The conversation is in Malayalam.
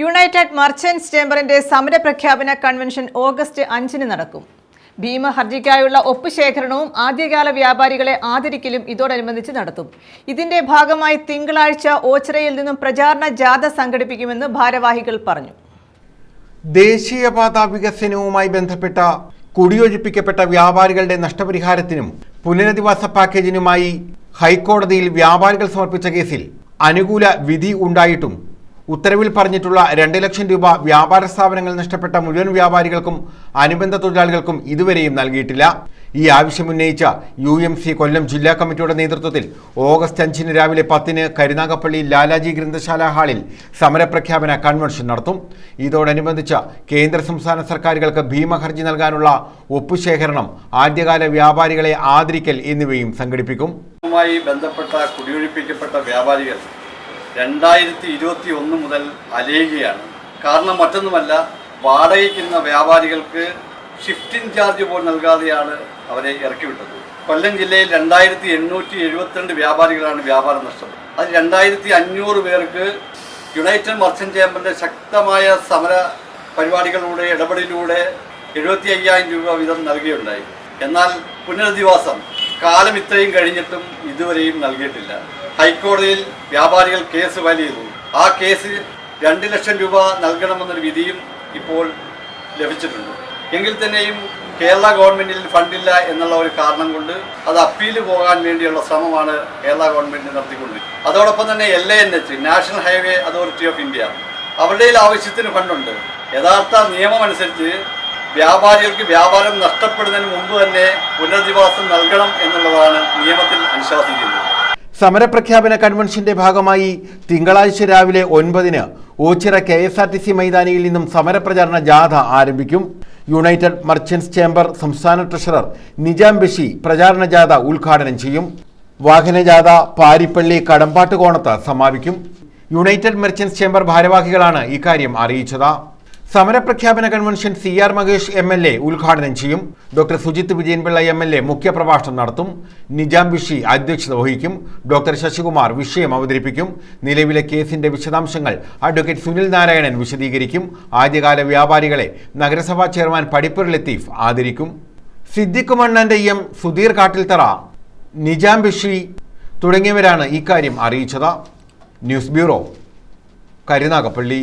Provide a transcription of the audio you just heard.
യുണൈറ്റഡ് മർച്ചന്റ്സ് ചേംബറിന്റെ സമരപ്രഖ്യാപന കൺവെൻഷൻ ഓഗസ്റ്റ് അഞ്ചിന് നടക്കും. ഭീമ ഹർജിക്കായുള്ള ഒപ്പുശേഖരണവും ആദ്യകാല വ്യാപാരികളെ ആദരിക്കലും ഇതോടനുബന്ധിച്ച് നടത്തും. ഇതിന്റെ ഭാഗമായി തിങ്കളാഴ്ച ഓച്ചിറയിൽ നിന്നും പ്രചാരണ ജാഥ സംഘടിപ്പിക്കുമെന്ന് ഭാരവാഹികൾ പറഞ്ഞു. ദേശീയപാത വികസനവുമായി ബന്ധപ്പെട്ട കുടിയൊഴിപ്പിക്കപ്പെട്ട വ്യാപാരികളുടെ നഷ്ടപരിഹാരത്തിനും പുനരധിവാസ പാക്കേജിനുമായി ഹൈക്കോടതിയിൽ വ്യാപാരികൾ സമർപ്പിച്ച കേസിൽ അനുകൂല വിധി ഉണ്ടായിട്ടും ഉത്തരവിൽ പറഞ്ഞിട്ടുള്ള രണ്ട് ലക്ഷം രൂപ വ്യാപാര സ്ഥാപനങ്ങൾ നഷ്ടപ്പെട്ട മുഴുവൻ വ്യാപാരികൾക്കും അനുബന്ധ തൊഴിലാളികൾക്കും ഇതുവരെയും നൽകിയിട്ടില്ല. ഈ ആവശ്യമുന്നയിച്ച യു എം സി കൊല്ലം ജില്ലാ കമ്മിറ്റിയുടെ നേതൃത്വത്തിൽ ഓഗസ്റ്റ് അഞ്ചിന് രാവിലെ പത്തിന് കരുനാഗപ്പള്ളി ലാലാജി ഗ്രന്ഥശാല ഹാളിൽ സമരപ്രഖ്യാപന കൺവെൻഷൻ നടത്തും. ഇതോടനുബന്ധിച്ച് കേന്ദ്ര സംസ്ഥാന സർക്കാരുകൾക്ക് ഭീമഹർജി നൽകാനുള്ള ഒപ്പുശേഖരണം ആദ്യകാല വ്യാപാരികളെ ആദരിക്കൽ എന്നിവയും സംഘടിപ്പിക്കും. ബന്ധപ്പെട്ട കുടിയൊഴിപ്പിക്കപ്പെട്ട വ്യാപാരികൾ രണ്ടായിരത്തി ഇരുപത്തി ഒന്ന് മുതൽ അലയുകയാണ്. കാരണം മറ്റൊന്നുമല്ല വാടകയ്ക്കുന്ന വ്യാപാരികൾക്ക് ഷിഫ്റ്റിംഗ് ചാർജ് പോലും നൽകാതെയാണ് അവരെ ഇറക്കിവിട്ടത്. കൊല്ലം ജില്ലയിൽ രണ്ടായിരത്തി എണ്ണൂറ്റി എഴുപത്തിരണ്ട് വ്യാപാരികളാണ് വ്യാപാരം നഷ്ടപ്പെട്ടത്. അത് രണ്ടായിരത്തി അഞ്ഞൂറ് പേർക്ക് യുണൈറ്റഡ് മർച്ചന്റ് ചേമ്പറിന്റെ ശക്തമായ സമര പരിപാടികളിലൂടെ ഇടപെടലിലൂടെ എഴുപത്തി അയ്യായിരം രൂപ വീതം നൽകുകയുണ്ടായി. എന്നാൽ പുനരധിവാസം കാലം ഇത്രയും കഴിഞ്ഞിട്ടും ഇതുവരെയും നൽകിയിട്ടില്ല. ഹൈക്കോടതിയിൽ വ്യാപാരികൾ കേസ് ഫയൽ ചെയ്തു. ആ കേസ് രണ്ട് ലക്ഷം രൂപ നൽകണമെന്നൊരു വിധിയും ഇപ്പോൾ ലഭിച്ചിട്ടുണ്ട്. എങ്കിൽ തന്നെയും കേരള ഗവൺമെന്റിൽ ഫണ്ടില്ല എന്നുള്ള ഒരു കാരണം കൊണ്ട് അത് അപ്പീൽ പോകാൻ വേണ്ടിയുള്ള ശ്രമമാണ് കേരള ഗവൺമെന്റ് നടത്തിക്കൊണ്ടിരിക്കുന്നത്. അതോടൊപ്പം തന്നെ L A N H national highway authority of India അവരുടെ ആവശ്യത്തിന് ഫണ്ടുണ്ട്. യഥാർത്ഥ നിയമം അനുസരിച്ച് വ്യാപാരികൾക്ക് വ്യാപാരം നഷ്ടപ്പെടുന്നതിന് മുമ്പ് തന്നെ പുനരധിവാസം നൽകണം എന്നുള്ളതാണ് നിയമത്തിൽ അനുശാസിക്കുന്നത്. സമരപ്രഖ്യാപന കൺവെൻഷന്റെ ഭാഗമായി തിങ്കളാഴ്ച രാവിലെ ഒൻപതിന് Ochira K S R T C മൈതാനിയിൽ നിന്നും സമരപ്രചാരണ ജാഥ ആരംഭിക്കും. യുണൈറ്റഡ് മർച്ചന്റ്സ് ചേംബർ സംസ്ഥാന ട്രഷറർ നിജാം ബഷി പ്രചാരണ ജാഥ ഉദ്ഘാടനം ചെയ്യും. വാഹനജാഥ പാരിപ്പള്ളി കടമ്പാട്ടുകോണത്ത് സമാപിക്കും. യുണൈറ്റഡ് മെർച്ചന്റ്സ് ചേംബർ ഭാരവാഹികളാണ് ഇക്കാര്യം അറിയിച്ചത്. സമരപ്രഖ്യാപന convention C R Mahesh M L A ഉദ്ഘാടനം ചെയ്യും. Doctor Sujith Vijayanpillai M L A മുഖ്യപ്രഭാഷണം നടത്തും. നിജാം ബിഷി അധ്യക്ഷത വഹിക്കും. ഡോക്ടർ ശശികുമാർ വിഷയം അവതരിപ്പിക്കും. നിലവിലെ കേസിന്റെ വിശദാംശങ്ങൾ അഡ്വക്കേറ്റ് സുനിൽ നാരായണൻ വിശദീകരിക്കും. ആദ്യകാല വ്യാപാരികളെ നഗരസഭാ ചെയർമാൻ പടിപ്പുര ലത്തീഫ് ആദരിക്കും. സിദ്ദിഖ് മണ്ണന്റെ എം സുധീർ കാട്ടിൽത്തറ നിജാം ബിഷി തുടങ്ങിയവരാണ് ഇക്കാര്യം അറിയിച്ചത്. News bureau Karunagappally.